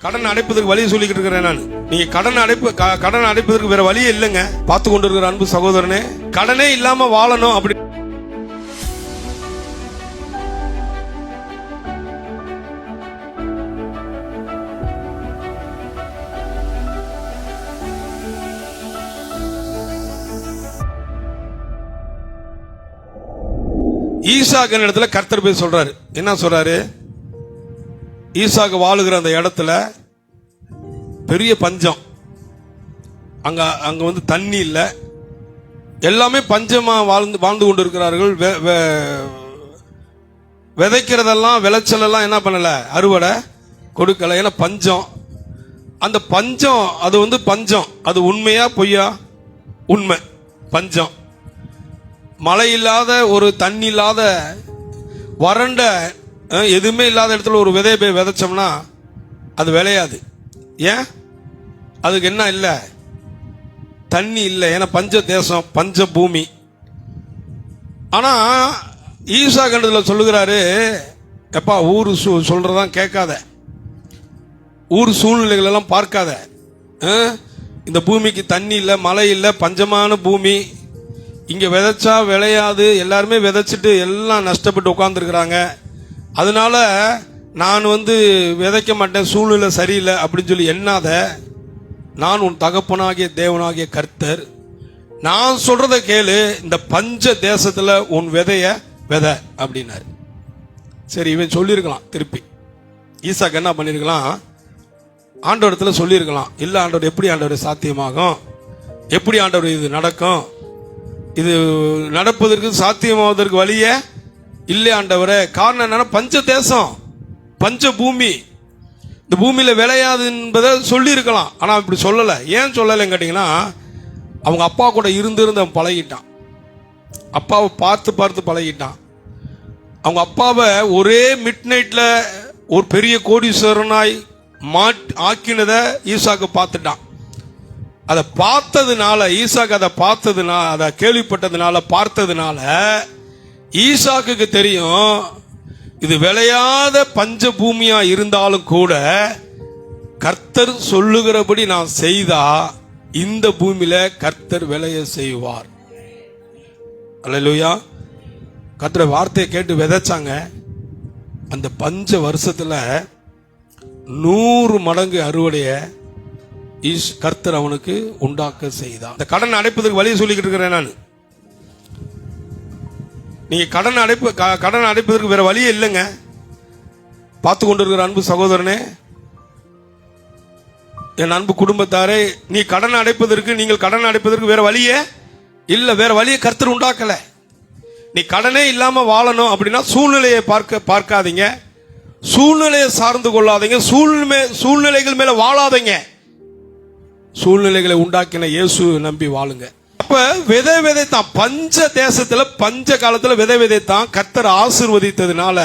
கடன் அடைப்பதற்கு வழியை சொல்லிக்கிட்டு இருக்கிறேன் நான். நீங்க கடன் அடைப்பு கடன் அடைப்பதற்கு வேற வழியே இல்லைங்க. பார்த்து கொண்டு இருக்கிற அன்பு சகோதரனே கடனே இல்லாம வாழணும் அப்படி. ஈசாக்கு இடத்துல கர்த்தர் போய் சொல்றாரு. என்ன சொல்றாரு? ஈசாக்கு வாழுகிற அந்த இடத்துல பெரிய பஞ்சம். அங்க அங்க வந்து தண்ணி இல்லை. எல்லாமே பஞ்சமா வாழ்ந்து வாழ்ந்து கொண்டு இருக்கிறார்கள் வெ- வெ- விதைக்கிறதெல்லாம் விளைச்சல் எல்லாம் என்ன பண்ணல? அறுவடை கொடுக்கல. ஏன்னா பஞ்சம். அந்த பஞ்சம் அது வந்து பஞ்சம். அது உண்மையா பொய்யா? உண்மை. பஞ்சம். மழை இல்லாத ஒரு தண்ணி இல்லாத வறண்ட எதுவுமே இல்லாத இடத்துல ஒரு விதையை போய் விதைச்சோம்னா அது விளையாது. ஏன்? அதுக்கு என்ன இல்லை? தண்ணி இல்லை. ஏன்னா பஞ்ச தேசம் பஞ்ச பூமி. ஆனால் ஈசா கண்டத்தில் சொல்லுகிறாரு எப்பா ஊர் சூ சொல்கிறதான் கேட்காத. ஊர் சூழ்நிலைகளெல்லாம் பார்க்காத. இந்த பூமிக்கு தண்ணி இல்லை மழை இல்லை பஞ்சமான பூமி. இங்கே விதைச்சா விளையாது. எல்லாருமே விதைச்சிட்டு எல்லாம் நஷ்டப்பட்டு உட்காந்துருக்குறாங்க அதனால நான் வந்து விதைக்க மாட்டேன் சூழ்நிலை சரியில்லை அப்படின்னு சொல்லி எண்ணாத நான் உன் தகப்பனாகிய தேவனாகிய கர்த்தர். நான் சொல்றத கேளு இந்த பஞ்ச தேசத்துல உன் விதைய விதை அப்படின்னாரு. சரி இவன் சொல்லியிருக்கலாம் திருப்பி. ஈசாக்கு என்ன பண்ணியிருக்கலாம்? ஆண்டவரத்துல சொல்லியிருக்கலாம். இல்லை ஆண்டவர் எப்படி ஆண்டவர் சாத்தியமாகும்? எப்படி ஆண்டவர் இது நடக்கும்? இது நடப்பதற்கு சாத்தியமாவதற்கு வழியே இல்லை ஆண்டவரே காரணம் என்னன்னா பஞ்ச தேசம் பஞ்ச பூமி இந்த பூமியில் விளையாது என்பதை சொல்லியிருக்கலாம். ஆனால் இப்படி சொல்லலை. ஏன் சொல்லலைன்னு கேட்டிங்கன்னா அவங்க அப்பா கூட இருந்து இருந்து அவன் பழகிட்டான். அப்பாவை பார்த்து பார்த்து பழகிட்டான். அவங்க அப்பாவை ஒரே மிட் நைட்டில் ஒரு பெரிய கோடீஸ்வரனாய் மாட் ஆக்கினதை ஈசாக்கு பார்த்துட்டான். அதை பார்த்ததுனால ஈசாக்கு அதை பார்த்ததுனால அதை கேள்விப்பட்டதுனால பார்த்ததுனால ஈசாக்குக்கு தெரியும் இது விளையாத பஞ்ச பூமியா இருந்தாலும் கூட கர்த்தர் சொல்லுகிறபடி நான் செய்தா இந்த பூமியில கர்த்தர் விளைய செய்வார். அல்லேலூயா. கர்த்தர் வார்த்தையை கேட்டு விதைச்சாங்க. அந்த பஞ்ச வருஷத்துல நூறு மடங்கு அறுவடைய ஈஷ் கர்த்தர் அவனுக்கு உண்டாக்க செய்தான் அந்த கடன் அடைப்பதற்கு வழியை சொல்லிக்கிட்டு இருக்கிறேன் நான். நீங்கள் கடன் அடைப்பு க- கடன் அடைப்பதற்கு வேறு வழியே இல்லைங்க. பார்த்து கொண்டிருக்கிற அன்பு சகோதரனே என் அன்பு குடும்பத்தாரே நீ கடன் அடைப்பதற்கு நீங்கள் கடன் அடைப்பதற்கு வேறு வழியே இல்லை வேறு வழியை கருத்தர் உண்டாக்கலை. நீ கடனே இல்லாமல் வாழணும் அப்படின்னா சூழ்நிலையை பார்க்க பார்க்காதீங்க. சூழ்நிலையை சார்ந்து கொள்ளாதீங்க. சூழ்நிலை சூழ்நிலைகள் மேலே வாழாதீங்க. சூழ்நிலைகளை உண்டாக்கின இயேசு நம்பி வாழுங்க. அப்ப விதை விதைத்தான். பஞ்ச தேசத்துல பஞ்ச காலத்துல விதை விதைத்தான். கத்தர் ஆசிர்வதித்ததுனால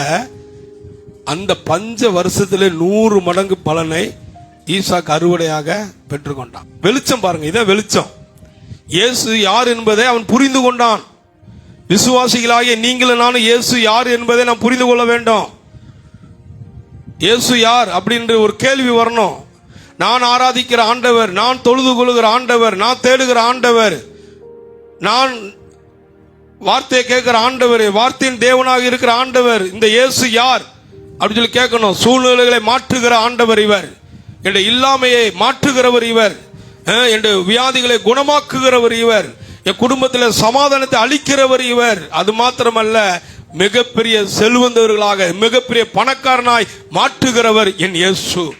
அந்த பஞ்ச வருஷத்துல நூறு மடங்கு பலனை ஈசாக்கு அறுவடையாக பெற்றுக்கொண்டான். வெளிச்சம் பாருங்க இதான் வெளிச்சம். இயேசு யார் என்பதை அவன் புரிந்து கொண்டான். விசுவாசிகளாகிய நீங்களும் நானும் இயேசு யார் என்பதை நாம் புரிந்து கொள்ள வேண்டும். இயேசு யார் அப்படின்ற ஒரு கேள்வி வரணும். நான் ஆராதிக்கிற ஆண்டவர் நான் தொழுது கொள்கிற ஆண்டவர் நான் தேடுகிற ஆண்டவர் நான் வார்த்தையை கேட்கிற ஆண்டவர் வார்த்தையின் தேவனாக இருக்கிற ஆண்டவர் இந்த இயேசு யார்? அப்படின்னு சொல்லி கேட்கணும். சூழ்நிலைகளை மாற்றுகிற ஆண்டவர் இவர். என்ற இல்லாமையை மாற்றுகிறவர் இவர். என்னுடைய என்ற வியாதிகளை குணமாக்குகிறவர் இவர். என் குடும்பத்தில் சமாதானத்தை அளிக்கிறவர் இவர். அது மாத்திரமல்ல மிகப்பெரிய செல்வந்தவர்களாக மிகப்பெரிய பணக்காரனாய் மாற்றுகிறவர் என் இயேசு.